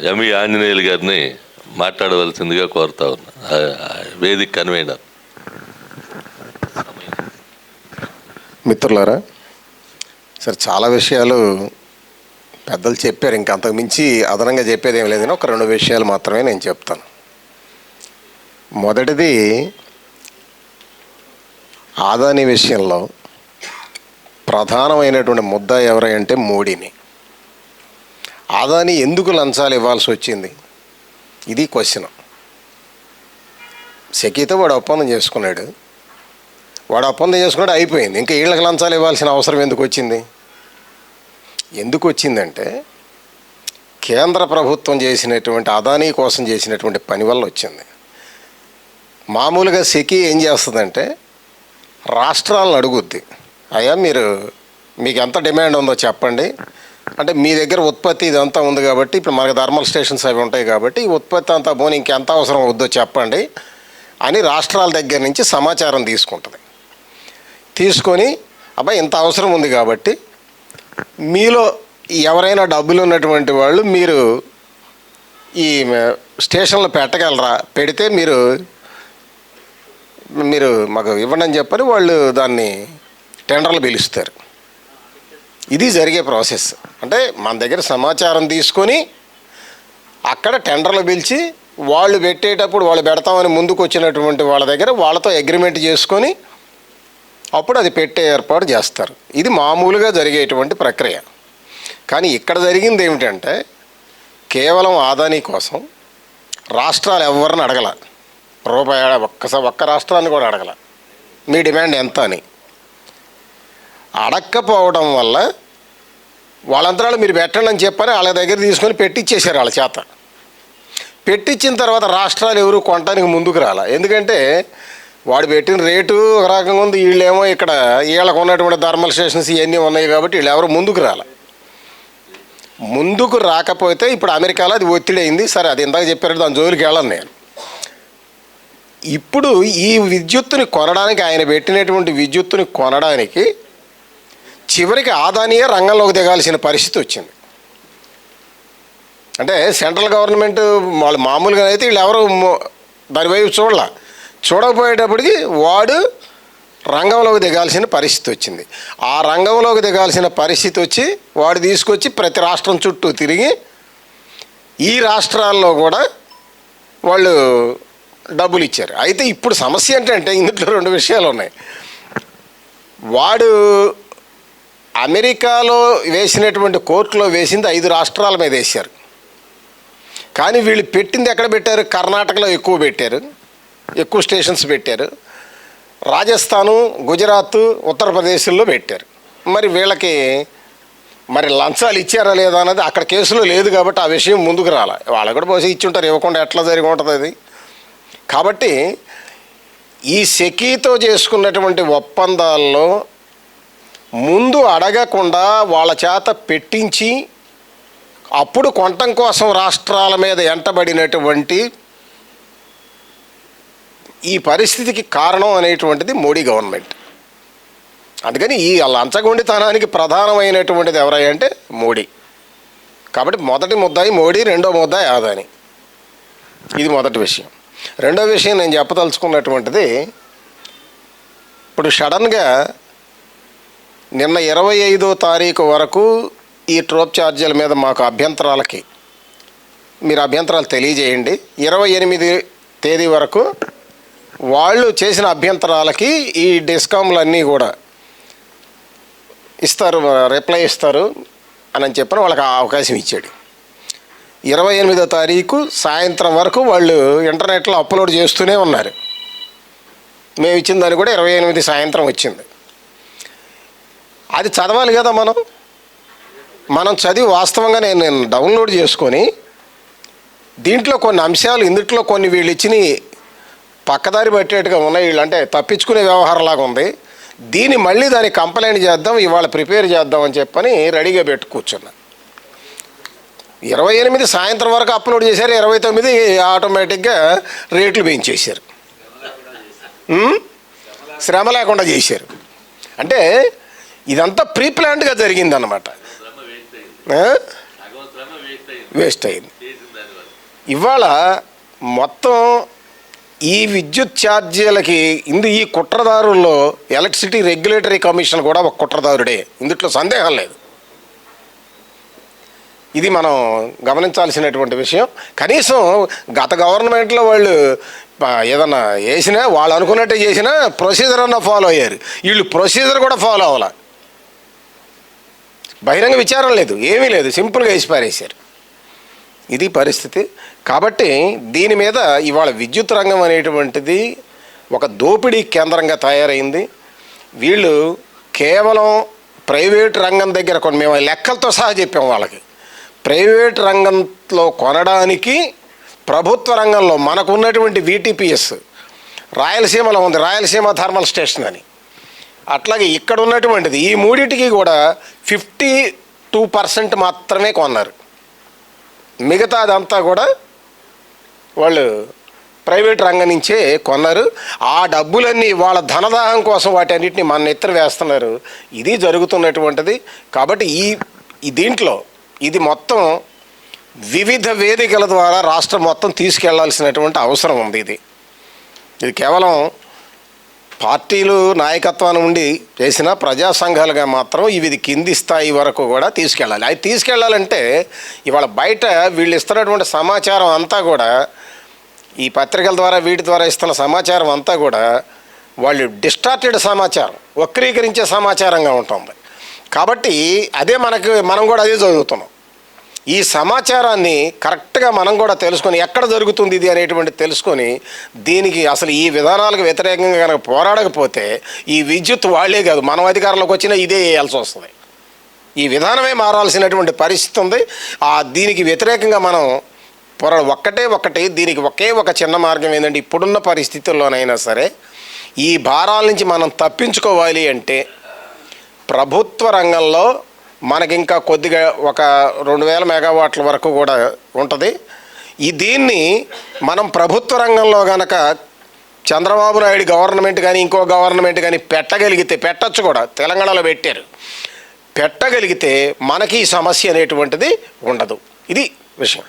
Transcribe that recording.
ME Anjaneyulu గారిని మాట్లాడవలసిందిగా కోరుతా ఉన్నా. వేదిక కన్వీనర్. మిత్రులారా సార్ చాలా విషయాలు పెద్దలు చెప్పారు. ఇంకా అంతకు మించి అదనంగా చెప్పేది ఏం లేదని ఒక రెండు విషయాలు మాత్రమే నేను చెప్తాను. మొదటిది ఆదాని విషయంలో ప్రధానమైనటువంటి ముద్ద ఎవరంటే మోడీని. ఆదాని ఎందుకు లంచాలు ఇవ్వాల్సి వచ్చింది? ఇది క్వశ్చన్. సెకీతో వాడు ఒప్పందం చేసుకున్నాడు. వాడు ఒప్పందం చేసుకున్నాడు అయిపోయింది. ఇంకా వీళ్ళకి లంచాలు ఇవ్వాల్సిన అవసరం ఎందుకు వచ్చింది? ఎందుకు వచ్చిందంటే కేంద్ర ప్రభుత్వం చేసినటువంటి అదానీ కోసం చేసినటువంటి పని వల్ల వచ్చింది. మామూలుగా సెకి ఏం చేస్తుందంటే రాష్ట్రాలను అడుగుద్ది. అయ్యా మీరు మీకు ఎంత డిమాండ్ ఉందో చెప్పండి. అంటే మీ దగ్గర ఉత్పత్తి ఇదంతా ఉంది కాబట్టి ఇప్పుడు మనకి థర్మల్ స్టేషన్స్ అవి ఉంటాయి కాబట్టి ఈ ఉత్పత్తి అంతా పోనీ ఇంకెంత అవసరం వద్దో చెప్పండి అని రాష్ట్రాల దగ్గర నుంచి సమాచారం తీసుకుంటుంది. తీసుకొని అబ్బాయి ఇంత అవసరం ఉంది కాబట్టి మీలో ఎవరైనా డబ్బులు ఉన్నటువంటి వాళ్ళు మీరు ఈ స్టేషన్లో పెట్టగలరా? పెడితే మీరు మీరు మాకు ఇవ్వండి అని చెప్పని వాళ్ళు దాన్ని టెండర్లు పిలుస్తారు. ఇది జరిగే ప్రాసెస్. అంటే మన దగ్గర సమాచారం తీసుకొని అక్కడ టెండర్లు పిలిచి వాళ్ళు పెట్టేటప్పుడు వాళ్ళు పెడతామని ముందుకు వచ్చినటువంటి వాళ్ళ దగ్గర వాళ్ళతో అగ్రిమెంట్ చేసుకొని అప్పుడు అది పెట్టే ఏర్పాటు చేస్తారు. ఇది మామూలుగా జరిగేటువంటి ప్రక్రియ. కానీ ఇక్కడ జరిగింది ఏమిటంటే కేవలం ఆదాని కోసం రాష్ట్రాలు ఎవరిని అడగల. రూపాయి ఒక్కసారి ఒక్క రాష్ట్రాన్ని కూడా అడగల. మీ డిమాండ్ ఎంత అని. అడక్కపోవడం వల్ల వాళ్ళంతరాలు మీరు పెట్టండి అని చెప్పని వాళ్ళ దగ్గర తీసుకొని పెట్టించేశారు వాళ్ళ చేత. పెట్టించిన తర్వాత రాష్ట్రాలు ఎవరు కొనడానికి ముందుకు రాల. ఎందుకంటే వాడు పెట్టిన రేటు ఒక రకంగా ఉంది. వీళ్ళేమో ఇక్కడ వీళ్ళకు ఉన్నటువంటి థర్మల్ స్టేషన్స్ ఇవన్నీ ఉన్నాయి కాబట్టి వీళ్ళు ఎవరు ముందుకు రాల. ముందుకు రాకపోతే ఇప్పుడు అమెరికాలో అది ఒత్తిడి అయింది. సరే అది ఇందాక చెప్పారు దాని జోలికి వెళ్ళను నేను. ఇప్పుడు ఈ విద్యుత్తుని కొనడానికి ఆయన పెట్టినటువంటి విద్యుత్తుని కొనడానికి చివరికి ఆదానియే రంగంలోకి దిగాల్సిన పరిస్థితి వచ్చింది. అంటే సెంట్రల్ గవర్నమెంట్ వాళ్ళు మామూలుగా అయితే వీళ్ళు ఎవరు దాని వైపు చూడాల. చూడకపోయేటప్పటికి వాడు రంగంలోకి దిగాల్సిన పరిస్థితి వచ్చింది. ఆ రంగంలోకి దిగాల్సిన పరిస్థితి వచ్చి వాడు తీసుకొచ్చి ప్రతి రాష్ట్రం చుట్టూ తిరిగి ఈ రాష్ట్రాల్లో కూడా వాళ్ళు డబ్బులు ఇచ్చారు. అయితే ఇప్పుడు సమస్య ఏంటంటే ఇందులో రెండు విషయాలు ఉన్నాయి. వాడు అమెరికాలో వేసినటువంటి కోర్టులో వేసింది ఐదు రాష్ట్రాల మీద వేశారు. కానీ వీళ్ళు పెట్టింది ఎక్కడ పెట్టారు? కర్ణాటకలో ఎక్కువ పెట్టారు. ఎక్కువ స్టేషన్స్ పెట్టారు. రాజస్థాను గుజరాత్ ఉత్తరప్రదేశ్లో పెట్టారు. మరి వీళ్ళకి మరి లంచాలు ఇచ్చారా లేదా అన్నది అక్కడ కేసులో లేదు కాబట్టి ఆ విషయం ముందుకు రాలే. వాళ్ళు కూడా పోసి ఇచ్చుంటారు ఇవ్వకుండా ఎట్లా జరిగి ఉంటుంది అది? కాబట్టి ఈ సెకీతో చేసుకున్నటువంటి ఒప్పందాల్లో ముందు అడగకుండా వాళ్ళ చేత పెట్టించి అప్పుడు కొనటం కోసం రాష్ట్రాల మీద ఎంటబడినటువంటి ఈ పరిస్థితికి కారణం అనేటువంటిది మోడీ గవర్నమెంట్. అందుకని ఈ లంచగొండితనానికి ప్రధానమైనటువంటిది ఎవరంటే మోడీ. కాబట్టి మొదటి ముద్దాయి మోడీ రెండో ముద్దాయి ఆదాని. ఇది మొదటి విషయం. రెండో విషయం నేను చెప్పదలుచుకున్నటువంటిది ఇప్పుడు సడన్గా నిన్న ఇరవై ఐదో తారీఖు వరకు ఈ ట్రోప్ ఛార్జీల మీద మాకు అభ్యంతరాలకి మీరు అభ్యంతరాలు తెలియజేయండి. ఇరవై ఎనిమిది తేదీ వరకు వాళ్ళు చేసిన అభ్యంతరాలకి ఈ డిస్కౌంట్లన్నీ కూడా ఇస్తారు రిప్లై ఇస్తారు అని చెప్పిన వాళ్ళకి ఆ అవకాశం ఇచ్చాడు. ఇరవై ఎనిమిదో తారీఖు సాయంత్రం వరకు వాళ్ళు ఇంటర్నెట్లో అప్లోడ్ చేస్తూనే ఉన్నారు. మేము ఇచ్చిన దాన్ని కూడా ఇరవై ఎనిమిది సాయంత్రం వచ్చింది. అది చదవాలి కదా మనం? మనం చదివి వాస్తవంగా నేను నేను డౌన్లోడ్ చేసుకొని దీంట్లో కొన్ని అంశాలు ఇందుట్లో కొన్ని వీళ్ళు ఇచ్చిన పక్కదారి పట్టేట్టుగా ఉన్నాయి. వీళ్ళు అంటే తప్పించుకునే వ్యవహారంలాగా ఉంది. దీన్ని మళ్ళీ దాన్ని కంప్లైంట్ చేద్దాం ఇవాళ ప్రిపేర్ చేద్దాం అని చెప్పని రెడీగా పెట్టు కూర్చున్నా. ఇరవై ఎనిమిది సాయంత్రం వరకు అప్లోడ్ చేశారు ఇరవై తొమ్మిది ఆటోమేటిక్గా రేట్లు పెంచేశారు. శ్రమ లేకుండా చేశారు. అంటే ఇదంతా ప్రీ ప్లాన్డ్గా జరిగిందన్నమాట. అనమాట వేస్ట్ అయింది. ఇవాళ మొత్తం ఈ విద్యుత్ ఛార్జీలకి ఇందు ఈ కుట్రదారుల్లో ఎలక్ట్రిసిటీ రెగ్యులేటరీ కమిషన్ కూడా ఒక కుట్రదారుడే. ఇందుట్లో సందేహం లేదు. ఇది మనం గమనించాల్సినటువంటి విషయం. కనీసం గత గవర్నమెంట్లో వాళ్ళు ఏదన్నా వేసినా వాళ్ళు అనుకున్నట్టే చేసినా ప్రొసీజర్ అన్న ఫాలో అయ్యారు. వీళ్ళు ప్రొసీజర్ కూడా ఫాలో అవ్వాలి. బహిరంగ విచారం లేదు ఏమీ లేదు సింపుల్గా వేసి పారేశారు ఇది పరిస్థితి. కాబట్టి దీని మీద ఇవాళ విద్యుత్ రంగం అనేటువంటిది ఒక దోపిడీ కేంద్రంగా తయారైంది. వీళ్ళు కేవలం ప్రైవేట్ రంగం దగ్గర కొన్ని మేము లెక్కలతో సహా చెప్పాం వాళ్ళకి. ప్రైవేట్ రంగంలో కొనడానికి ప్రభుత్వ రంగంలో మనకు ఉన్నటువంటి వీటీపీఎస్ రాయలసీమలో ఉంది రాయలసీమ థర్మల్ స్టేషన్ అని. అట్లాగే ఇక్కడ ఉన్నటువంటిది ఈ మూడింటికి కూడా ఫిఫ్టీ టూ పర్సెంట్ మాత్రమే కొన్నారు. మిగతాదంతా కూడా వాళ్ళు ప్రైవేట్ రంగం నుంచే కొన్నారు. ఆ డబ్బులన్నీ వాళ్ళ ధనదాహం కోసం వాటన్నిటిని మన నెత్తర వేస్తున్నారు. ఇది జరుగుతున్నటువంటిది. కాబట్టి ఈ ఈ దీంట్లో ఇది మొత్తం వివిధ వేదికల ద్వారా రాష్ట్రం మొత్తం తీసుకెళ్ళాల్సినటువంటి అవసరం ఉంది ఇది. ఇది కేవలం పార్టీలు నాయకత్వాన్ని ఉండి చేసిన ప్రజా సంఘాలుగా మాత్రం ఇవి కింది స్థాయి వరకు కూడా తీసుకెళ్ళాలి. అది తీసుకెళ్ళాలంటే ఇవాళ బయట వీళ్ళు ఇస్తున్నటువంటి సమాచారం అంతా కూడా ఈ పత్రికల ద్వారా వీటి ద్వారా ఇస్తున్న సమాచారం అంతా కూడా వాళ్ళు డిస్టార్టెడ్ సమాచారం వక్రీకరించే సమాచారంగా ఉంటుంది. కాబట్టి అదే మనకు మనం కూడా అదే చదువుతున్నాం. ఈ సమాచారాన్ని కరెక్ట్గా మనం కూడా తెలుసుకొని ఎక్కడ జరుగుతుంది ఇది అనేటువంటి తెలుసుకొని దీనికి అసలు ఈ విధానాలకు వ్యతిరేకంగా కనుక పోరాడకపోతే ఈ విద్యుత్ వాళ్ళే కాదు మనం అధికారంలోకి వచ్చినా ఇదే వేయాల్సి వస్తుంది. ఈ విధానమే మారాల్సినటువంటి పరిస్థితి ఉంది. ఆ దీనికి వ్యతిరేకంగా మనం పొర ఒక్కటే ఒక్కటి దీనికి ఒకే ఒక చిన్న మార్గం ఏంటంటే ఇప్పుడున్న పరిస్థితుల్లోనైనా సరే ఈ భారాల నుంచి మనం తప్పించుకోవాలి అంటే ప్రభుత్వ రంగంలో మనకి ఇంకా కొద్దిగా ఒక రెండు వేల మెగావాట్ల వరకు కూడా ఉంటుంది. ఈ దీన్ని మనం ప్రభుత్వ రంగంలో గనక చంద్రబాబు నాయుడు గవర్నమెంట్ కానీ ఇంకో గవర్నమెంట్ కానీ పెట్టగలిగితే పెట్టచ్చు కూడా తెలంగాణలో పెట్టారు. పెట్టగలిగితే మనకి ఈ సమస్య అనేటువంటిది ఉండదు. ఇది విషయం.